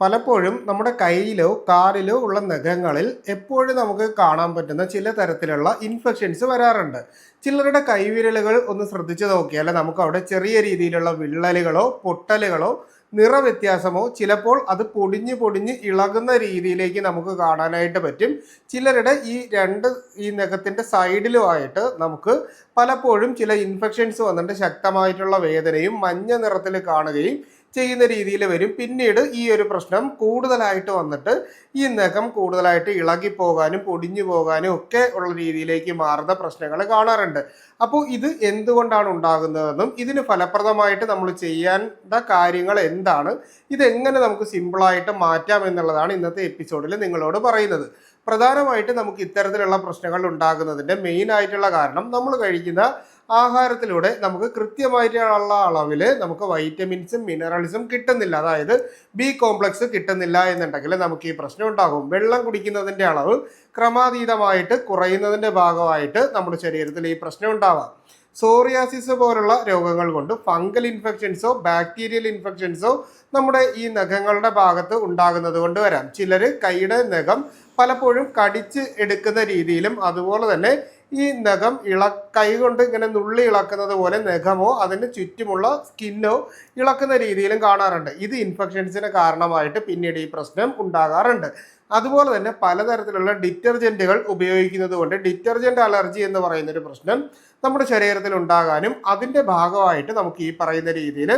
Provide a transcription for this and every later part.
പലപ്പോഴും നമ്മുടെ കയ്യിലോ കാലിലോ ഉള്ള നഖങ്ങളിൽ എപ്പോഴും നമുക്ക് കാണാൻ പറ്റുന്ന ചില തരത്തിലുള്ള ഇൻഫെക്ഷൻസ് വരാറുണ്ട്. ചിലരുടെ കൈവിരലുകൾ ഒന്ന് ശ്രദ്ധിച്ചു നോക്കിയാൽ നമുക്ക് അവിടെ ചെറിയ രീതിയിലുള്ള വിള്ളലുകളോ പൊട്ടലുകളോ നിറവ്യത്യാസമോ ചിലപ്പോൾ അത് പൊടിഞ്ഞ് പൊടിഞ്ഞ് ഇളകുന്ന രീതിയിലേക്ക് നമുക്ക് കാണാനായിട്ട് പറ്റും. ചിലരുടെ ഈ രണ്ട് ഈ നഖത്തിന്റെ സൈഡിലുമായിട്ട് നമുക്ക് പലപ്പോഴും ചില ഇൻഫെക്ഷൻസ് വന്നിട്ട് ശക്തമായിട്ടുള്ള വേദനയും മഞ്ഞ നിറത്തിൽ കാണുകയും ചെയ്യുന്ന രീതിയിൽ വരും. പിന്നീട് ഈ ഒരു പ്രശ്നം കൂടുതലായിട്ട് വന്നിട്ട് ഈ നഖം കൂടുതലായിട്ട് ഇളകി പോകാനും പൊടിഞ്ഞു പോകാനും ഒക്കെ ഉള്ള രീതിയിലേക്ക് മാറുന്ന പ്രശ്നങ്ങൾ കാണാറുണ്ട്. അപ്പോൾ ഇത് എന്തുകൊണ്ടാണ് ഉണ്ടാകുന്നതെന്നും ഇതിന് ഫലപ്രദമായിട്ട് നമ്മൾ ചെയ്യേണ്ട കാര്യങ്ങൾ എന്താണ്? ഇതെങ്ങനെ നമുക്ക് സിമ്പിളായിട്ട് മാറ്റാം എന്നുള്ളതാണ് ഇന്നത്തെ എപ്പിസോഡിൽ നിങ്ങളോട് പറയുന്നത്. പ്രധാനമായിട്ട് നമുക്ക് ഇത്തരത്തിലുള്ള പ്രശ്നങ്ങൾ ഉണ്ടാകുന്നതിന്റെ മെയിൻ ആയിട്ടുള്ള കാരണം നമ്മൾ കഴിക്കുന്ന ആഹാരത്തിലൂടെ നമുക്ക് കൃത്യമായിട്ടുള്ള അളവിൽ നമുക്ക് വൈറ്റമിൻസും മിനറൽസും കിട്ടുന്നില്ല. അതായത് ബി കോംപ്ലക്സ് കിട്ടുന്നില്ല എന്നുണ്ടെങ്കിൽ നമുക്ക് ഈ പ്രശ്നം ഉണ്ടാകും. വെള്ളം കുടിക്കുന്നതിന്റെ അളവ് ക്രമാതീതമായിട്ട് കുറയുന്നതിന്റെ ഭാഗമായിട്ട് നമ്മുടെ ശരീരത്തിൽ ഈ പ്രശ്നം ഉണ്ടാവാം. സോറിയാസിസ് പോലുള്ള രോഗങ്ങൾ കൊണ്ട് ഫംഗൽ ഇൻഫെക്ഷൻസോ ബാക്ടീരിയൽ ഇൻഫെക്ഷൻസോ നമ്മുടെ ഈ നഖങ്ങളുടെ ഭാഗത്ത് ഉണ്ടാകുന്നത് കൊണ്ട് വരാം. ചിലർ കൈയുടെ നഖം പലപ്പോഴും കടിച്ച് എടുക്കുന്ന രീതിയിലും അതുപോലെ തന്നെ ഈ നഖം ഇള കൈ കൊണ്ട് ഇങ്ങനെ നുള്ളി ഇളക്കുന്നത് പോലെ നഖമോ അതിന് ചുറ്റുമുള്ള സ്കിന്നോ ഇളക്കുന്ന രീതിയിലും കാണാറുണ്ട്. ഇത് ഇൻഫെക്ഷൻസിന് കാരണമായിട്ട് പിന്നീട് ഈ പ്രശ്നം ഉണ്ടാകാറുണ്ട്. അതുപോലെ തന്നെ പലതരത്തിലുള്ള ഡിറ്റർജന്റുകൾ ഉപയോഗിക്കുന്നത് കൊണ്ട് ഡിറ്റർജന്റ് അലർജി എന്ന് പറയുന്ന ഒരു പ്രശ്നം നമ്മുടെ ശരീരത്തിൽ ഉണ്ടാകാനും അതിന്റെ ഭാഗമായിട്ട് നമുക്ക് ഈ പറയുന്ന രീതിയിൽ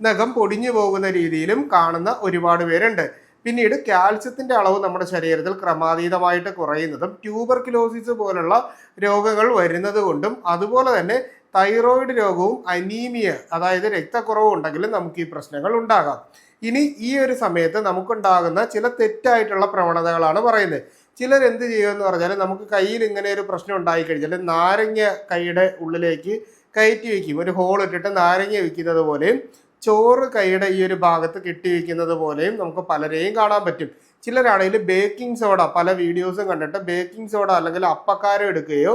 നഖം പൊടിഞ്ഞു പോകുന്ന രീതിയിലും കാണുന്ന ഒരുപാട് പേരുണ്ട്. പിന്നീട് കാൽസ്യത്തിന്റെ അളവ് നമ്മുടെ ശരീരത്തിൽ ക്രമാതീതമായിട്ട് കുറയുന്നതും ട്യൂബർക്യുലോസിസ് പോലുള്ള രോഗങ്ങൾ വരുന്നത് കൊണ്ടും അതുപോലെ തന്നെ തൈറോയിഡ് രോഗവും അനീമിയ അതായത് രക്തക്കുറവും ഉണ്ടെങ്കിലും നമുക്ക് ഈ പ്രശ്നങ്ങൾ ഉണ്ടാകാം. ഇനി ഈ ഒരു സമയത്ത് നമുക്കുണ്ടാകുന്ന ചില തെറ്റായിട്ടുള്ള പ്രവണതകളാണ് പറയുന്നത്. ചിലർ എന്ത് ചെയ്യുമെന്ന് പറഞ്ഞാൽ നമുക്ക് കയ്യിൽ ഇങ്ങനെ ഒരു പ്രശ്നം ഉണ്ടായി കഴിഞ്ഞാൽ നാരങ്ങ കൈയുടെ ഉള്ളിലേക്ക് കയറ്റി വയ്ക്കും. ഒരു ഹോൾ ഇട്ടിട്ട് നാരങ്ങ വയ്ക്കുന്നത് പോലെയും ചോറ് കൈയുടെ ഈ ഒരു ഭാഗത്ത് കെട്ടി വെക്കുന്നത് പോലെയും നമുക്ക് പലരെയും കാണാൻ പറ്റും. ചിലരാണെങ്കിൽ ബേക്കിംഗ് സോഡ പല വീഡിയോസും കണ്ടിട്ട് ബേക്കിംഗ് സോഡ അല്ലെങ്കിൽ അപ്പക്കാരം എടുക്കുകയോ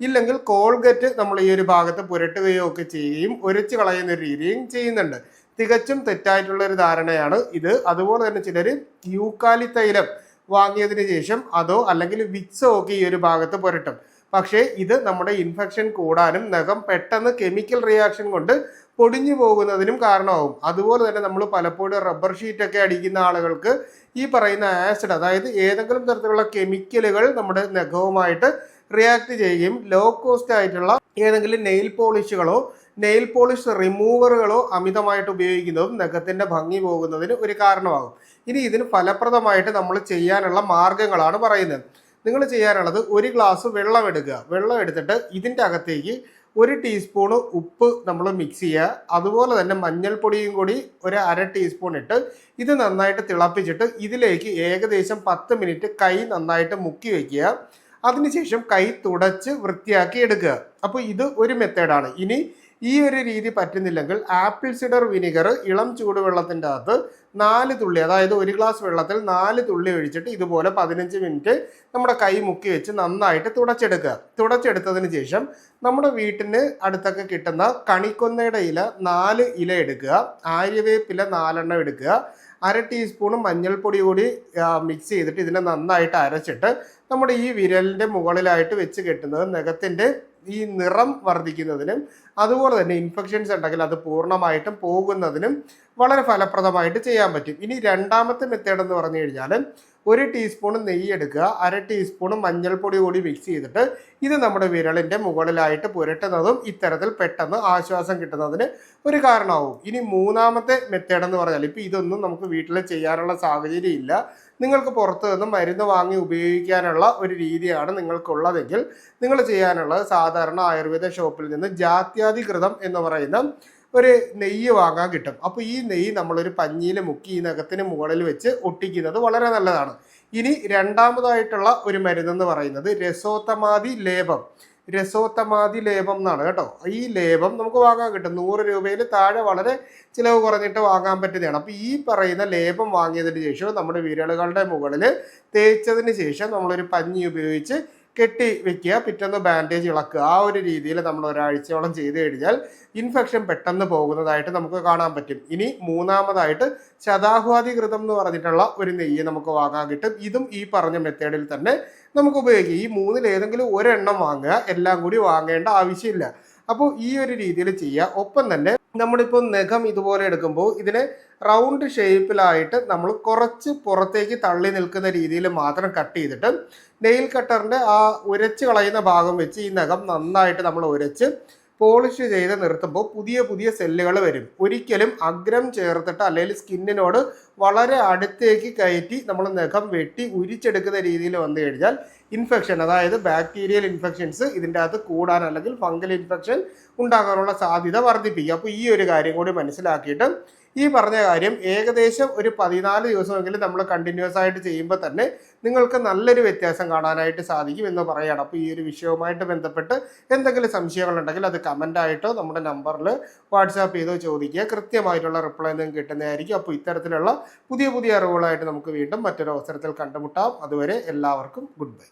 ഇല്ലെങ്കിൽ കോൾഗറ്റ് നമ്മൾ ഈ ഒരു ഭാഗത്ത് പുരട്ടുകയോ ഒക്കെ ചെയ്യുകയും ഉരച്ച് കളയുന്ന ഒരു രീതിയും ചെയ്യുന്നുണ്ട്. തികച്ചും തെറ്റായിട്ടുള്ള ഒരു ധാരണയാണ് ഇത്. അതുപോലെ തന്നെ ചിലർ യൂക്കാലി തൈലം വാങ്ങിയതിന് ശേഷം അതോ അല്ലെങ്കിൽ വിക്സോ ഒക്കെ ഈ ഒരു ഭാഗത്ത് പുരട്ടും. പക്ഷേ ഇത് നമ്മുടെ ഇൻഫെക്ഷൻ കൂടാനും നഖം പെട്ടെന്ന് കെമിക്കൽ റിയാക്ഷൻ കൊണ്ട് പൊടിഞ്ഞു പോകുന്നതിനും കാരണമാവും. അതുപോലെ തന്നെ നമ്മൾ പലപ്പോഴും റബ്ബർ ഷീറ്റൊക്കെ അടിക്കുന്ന ആളുകൾക്ക് ഈ പറയുന്ന ആസിഡ് അതായത് ഏതെങ്കിലും തരത്തിലുള്ള കെമിക്കലുകൾ നമ്മുടെ നഖവുമായിട്ട് റിയാക്ട് ചെയ്യുകയും ലോ കോസ്റ്റ് ആയിട്ടുള്ള ഏതെങ്കിലും നെയിൽ പോളിഷുകളോ നെയിൽ പോളിഷ് റിമൂവറുകളോ അമിതമായിട്ട് ഉപയോഗിക്കുന്നതും നഖത്തിന്റെ ഭംഗി പോകുന്നതിന് ഒരു കാരണമാകും. ഇനി ഇതിന് ഫലപ്രദമായിട്ട് നമ്മൾ ചെയ്യാനുള്ള മാർഗങ്ങളാണ് പറയുന്നത്. നിങ്ങൾ ചെയ്യാനുള്ളത് ഒരു ഗ്ലാസ് വെള്ളം എടുക്കുക. വെള്ളം എടുത്തിട്ട് ഇതിന്റെ അകത്തേക്ക് ഒരു ടീസ്പൂണ് ഉപ്പ് നമ്മൾ മിക്സ് ചെയ്യുക. അതുപോലെ തന്നെ മഞ്ഞൾപ്പൊടിയും കൂടി ഒരു അര ടീസ്പൂൺ ഇട്ട് ഇത് നന്നായിട്ട് തിളപ്പിച്ചിട്ട് ഇതിലേക്ക് ഏകദേശം പത്ത് മിനിറ്റ് കൈ നന്നായിട്ട് മുക്കി വയ്ക്കുക അതിനുശേഷം കൈ തുടച്ച് വൃത്തിയാക്കി എടുക്കുക. അപ്പോൾ ഇത് ഒരു മെത്തേഡാണ് ഇനി ഈ ഒരു രീതി പറ്റുന്നില്ലെങ്കിൽ ആപ്പിൾ സിഡർ വിനിഗർ ഇളം ചൂടുവെള്ളത്തിന്റെ അകത്ത് നാല് തുള്ളി അതായത് ഒരു ഗ്ലാസ് വെള്ളത്തിൽ നാല് തുള്ളി ഒഴിച്ചിട്ട് ഇതുപോലെ പതിനഞ്ച് മിനിറ്റ് നമ്മുടെ കൈ മുക്കി വെച്ച് നന്നായിട്ട് തുടച്ചെടുക്കുക. തുടച്ചെടുത്തതിന് ശേഷം നമ്മുടെ വീട്ടിന് അടുത്തൊക്കെ കിട്ടുന്ന കണിക്കൊന്നയുടെ ഇല നാല് ഇല എടുക്കുക. ആര്യവേപ്പില നാലെണ്ണം എടുക്കുക. അര ടീസ്പൂൺ മഞ്ഞൾപ്പൊടി കൂടി മിക്സ് ചെയ്തിട്ട് ഇതിനെ നന്നായിട്ട് അരച്ചിട്ട് നമ്മുടെ ഈ വിരലിന്റെ മുകളിലായിട്ട് വെച്ച് കെട്ടുന്നത് നഖത്തിന്റെ ഈ നിറം വർദ്ധിക്കുന്നതിനും അതുപോലെ തന്നെ ഇൻഫെക്ഷൻസ് ഉണ്ടെങ്കിൽ അത് പൂർണമായിട്ടും പോകുന്നതിനും വളരെ ഫലപ്രദമായിട്ട് ചെയ്യാൻ പറ്റും. ഇനി രണ്ടാമത്തെ മെത്തേഡ് എന്ന് പറഞ്ഞു കഴിഞ്ഞാൽ ഒരു ടീസ്പൂൺ നെയ്യ് എടുക്കുക അര ടീസ്പൂൺ മഞ്ഞൾപ്പൊടി കൂടി മിക്സ് ചെയ്തിട്ട് ഇത് നമ്മുടെ വിരളിന്റെ മുകളിലായിട്ട് പുരട്ടുന്നതും ഇത്തരത്തിൽ പെട്ടെന്ന് ആശ്വാസം കിട്ടുന്നതിന് ഒരു കാരണമാവും. ഇനി മൂന്നാമത്തെ മെത്തേഡ് എന്ന് പറഞ്ഞാൽ ഇപ്പോൾ ഇതൊന്നും നമുക്ക് വീട്ടിൽ ചെയ്യാനുള്ള സാഹചര്യം ഇല്ല. നിങ്ങൾക്ക് പുറത്തു നിന്ന് മരുന്ന് വാങ്ങി ഉപയോഗിക്കാനുള്ള ഒരു രീതിയാണ് നിങ്ങൾക്കുള്ളതെങ്കിൽ നിങ്ങൾ ചെയ്യാനുള്ളത് സാധാരണ ആയുർവേദ ഷോപ്പിൽ നിന്ന് ജാത്യാധികൃതം എന്ന് പറയുന്ന ഒരു നെയ്യ് വാങ്ങാൻ കിട്ടും. അപ്പോൾ ഈ നെയ്യ് നമ്മളൊരു പഞ്ഞിയിൽ മുക്കി ഈ നഖത്തിന് മുകളിൽ വെച്ച് ഒട്ടിക്കുന്നത് വളരെ നല്ലതാണ്. ഇനി രണ്ടാമതായിട്ടുള്ള ഒരു മരുന്നെന്ന് പറയുന്നത് രസോത്തമാതി ലേപം. രസോത്തമാതി ലേപം എന്നാണ് കേട്ടോ. ഈ ലേപം നമുക്ക് വാങ്ങാൻ കിട്ടും. നൂറ് രൂപയിൽ താഴെ വളരെ ചിലവ് കുറഞ്ഞിട്ട് വാങ്ങാൻ പറ്റുന്നതാണ്. അപ്പോൾ ഈ പറയുന്ന ലേപം വാങ്ങിയതിന് ശേഷം നമ്മുടെ വിരലുകളുടെ മുകളിൽ തേച്ചതിന് ശേഷം നമ്മളൊരു പഞ്ഞി ഉപയോഗിച്ച് കെട്ടി വെക്കുക പിറ്റേന്ന് ബാൻഡേജ് ഇളക്കുക. ആ ഒരു രീതിയിൽ നമ്മൾ ഒരാഴ്ചയോളം ചെയ്തു കഴിഞ്ഞാൽ ഇൻഫെക്ഷൻ പെട്ടെന്ന് പോകുന്നതായിട്ട് നമുക്ക് കാണാൻ പറ്റും. ഇനി മൂന്നാമതായിട്ട് ശതാഹ്വാദികൃതം എന്ന് പറഞ്ഞിട്ടുള്ള ഒരു നെയ്യ് നമുക്ക് വാങ്ങാൻ കിട്ടും. ഇതും ഈ പറഞ്ഞ മെത്തേഡിൽ തന്നെ നമുക്ക് ഉപയോഗിക്കാം. ഈ മൂന്നിൽ ഏതെങ്കിലും ഒരെണ്ണം വാങ്ങുക എല്ലാം കൂടി വാങ്ങേണ്ട ആവശ്യമില്ല. അപ്പോൾ ഈ ഒരു രീതിയിൽ ചെയ്യുക ഒപ്പം തന്നെ നമ്മളിപ്പോൾ നഖം ഇതുപോലെ എടുക്കുമ്പോൾ ഇതിനെ റൗണ്ട് ഷേപ്പിലായിട്ട് നമ്മൾ കുറച്ച് പുറത്തേക്ക് തള്ളി നിൽക്കുന്ന രീതിയിൽ മാത്രം കട്ട് ചെയ്തിട്ട് നെയിൽ കട്ടറിന്റെ ആ ഉരച്ച് കളയുന്ന ഭാഗം വെച്ച് ഈ നഖം നന്നായിട്ട് നമ്മൾ ഉരച്ച് പോളിഷ് ചെയ്ത് നിർത്തുമ്പോൾ പുതിയ പുതിയ സെല്ലുകൾ വരും. ഒരിക്കലും അഗ്രം ചേർത്തിട്ട് അല്ലെങ്കിൽ സ്കിന്നിനോട് വളരെ അടുത്തേക്ക് കയറ്റി നമ്മൾ നഖം വെട്ടി ഉരിച്ചെടുക്കുന്ന രീതിയിൽ വന്നു കഴിഞ്ഞാൽ ഇൻഫെക്ഷൻ അതായത് ബാക്ടീരിയൽ ഇൻഫെക്ഷൻസ് ഇതിന്റെ അകത്ത് കൂടാൻ അല്ലെങ്കിൽ ഫംഗൽ ഇൻഫെക്ഷൻ ഉണ്ടാകാനുള്ള സാധ്യത വർദ്ധിപ്പിക്കും. അപ്പോൾ ഈ ഒരു കാര്യം കൂടി മനസ്സിലാക്കിയിട്ട് ഈ പറഞ്ഞ കാര്യം ഏകദേശം ഒരു പതിനാല് ദിവസമെങ്കിലും നമ്മൾ കണ്ടിന്യൂസ് ആയിട്ട് ചെയ്യുമ്പോൾ തന്നെ നിങ്ങൾക്ക് നല്ലൊരു വ്യത്യാസം കാണാനായിട്ട് സാധിക്കും എന്ന് പറയുകയാണ്. അപ്പോൾ ഈ ഒരു വിഷയവുമായിട്ട് ബന്ധപ്പെട്ട് എന്തെങ്കിലും സംശയങ്ങളുണ്ടെങ്കിൽ അത് കമന്റ് ആയിട്ടോ നമ്മുടെ നമ്പറിൽ വാട്സാപ്പ് ചെയ്തോ ചോദിക്കുക. കൃത്യമായിട്ടുള്ള റിപ്ലൈ നിങ്ങൾക്ക് കിട്ടുന്നതായിരിക്കും. അപ്പോൾ ഇത്തരത്തിലുള്ള പുതിയ പുതിയ അറിവുകളായിട്ട് നമുക്ക് വീണ്ടും മറ്റൊരു അവസരത്തിൽ കണ്ടുമുട്ടാം. അതുവരെ എല്ലാവർക്കും ഗുഡ് ബൈ